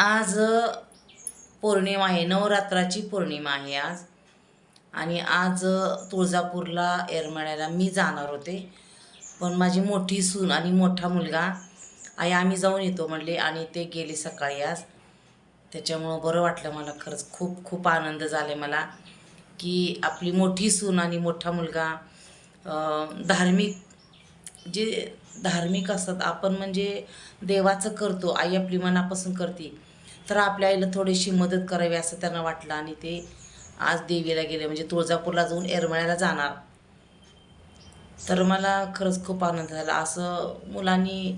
आज पौर्णिमा आहे नवरात्राची पौर्णिमा आहे आज. आणि आज तुळजापूरला येरमाळ्याला मी जाणार होते. पण माझी मोठी सून आणि मोठा मुलगा आई आम्ही जाऊन येतो म्हणले आणि ते गेले सकाळी आज. त्याच्यामुळं बरं वाटलं मला खरंच. खूप खूप आनंद झाला मला की आपली मोठी सून आणि मोठा मुलगा धार्मिक जे धार्मिक असतात आपण म्हणजे देवाचं करतो आई आपली मनापासून करते तर आपल्या आईला थोडीशी मदत करावी असं त्यांना वाटलं आणि ते आज देवीला गेले. म्हणजे तुळजापूरला जाऊन येरमळ्याला जाणार. तर मला खरंच खूप आनंद झाला. असं मुलांनी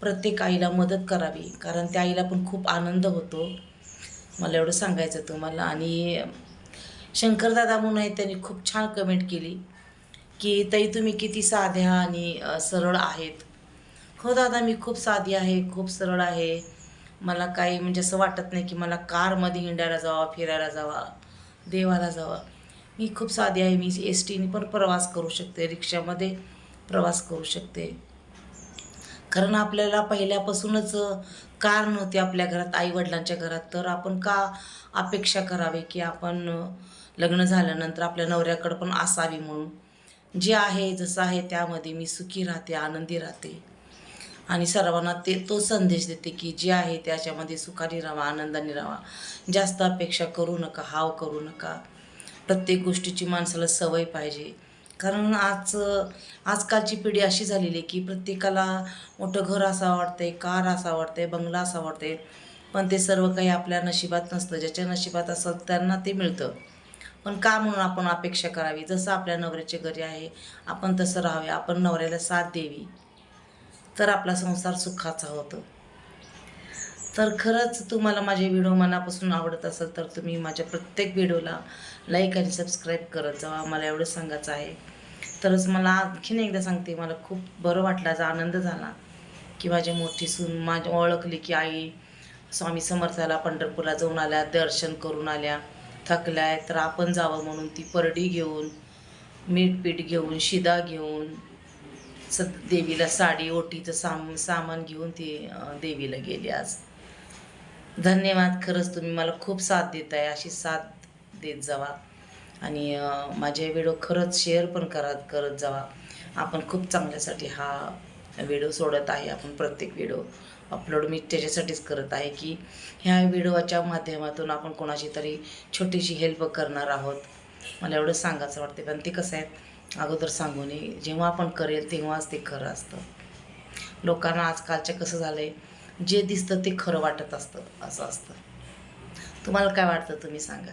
प्रत्येक आईला मदत करावी कारण त्या आईला पण खूप आनंद होतो. मला एवढं सांगायचं तुम्हाला. आणि शंकरदादा म्हणून आहे त्यांनी खूप छान कमेंट केली. की ताई तुम्ही किती साध्या आणि सरळ आहेत. हो दादा मी खूप साधी आहे खूप सरळ आहे. मला काही म्हणजे असं वाटत नाही की मला कारमध्ये हिंडायला जावा फिरायला जावा देवाला जावा. मी खूप साधी आहे मी एस टीने पण प्रवास करू शकते रिक्षामध्ये प्रवास करू शकते. कारण आपल्याला पहिल्यापासूनच कार नव्हती आपल्या घरात आईवडिलांच्या घरात. तर आपण का अपेक्षा करावी की आपण लग्न झाल्यानंतर आपल्या नवऱ्याकडं पण असावी म्हणून? जे आहे जसं आहे त्यामध्ये मी सुखी राहते आनंदी राहते. आणि सर्वांना ते तो संदेश देते की जे आहे त्याच्यामध्ये सुखाने राहा आनंदाने राहा जास्त अपेक्षा करू नका हाव करू नका. प्रत्येक गोष्टीची माणसाला सवय पाहिजे. कारण आज आजकालची पिढी अशी झालेली आहे की प्रत्येकाला मोठं घर असं वाटतंय कार असा वाटतंय बंगला असा वाटतंय. पण ते सर्व काही आपल्या नशिबात नसतं. ज्याच्या नशिबात असेल त्यांना ते मिळतं. पण का म्हणून आपण अपेक्षा करावी? जसं आपल्या नवऱ्याच्या घरी आहे आपण तसं राहावे. आपण नवऱ्याला साथ द्यावी. तर आपला संसार सुखाचा होतो. तर खरंच तुम्हाला माझे व्हिडिओ मनापासून आवडत असेल तर तुम्ही माझ्या प्रत्येक व्हिडिओला लाईक आणि सबस्क्राईब करत जावा मला एवढं सांगायचं आहे. तरच मला आणखीन एकदा सांगते मला खूप बरं वाटलं आनंद झाला की माझी मोठी सून माझी ओळखली की आई स्वामी समर्थाला पंढरपूरला जाऊन आल्या दर्शन करून आल्या. थकल्या तर आपण जावं म्हणून ती परडी घेऊन मीठपीठ घेऊन शिदा घेऊन स देवीला साडी ओटीचं साम सामान घेऊन ती देवीला गेली आज. धन्यवाद खरंच तुम्ही मला खूप साथ देत आहे अशी साथ देत जावा. आणि माझे व्हिडिओ खरंच शेअर पण करा करत जावा. आपण खूप चांगल्यासाठी हा व्हिडिओ सोडत आहे. आपण प्रत्येक व्हिडिओ अपलोड मी त्याच्यासाठीच करत आहे की ह्या व्हिडिओच्या माध्यमातून आपण कोणाची तरी छोटीशी हेल्प करणार आहोत. मला एवढं सांगायचं वाटते पण ते कसं आहे अगोदर सांगू नये जेव्हा आपण करेल तेव्हाच ते खरं असतं. लोकांना आजकालच्या कसं झालं आहे जे दिसतं ते खरं वाटत असतं असं असतं. तुम्हाला काय वाटतं? तुम्ही सांगा.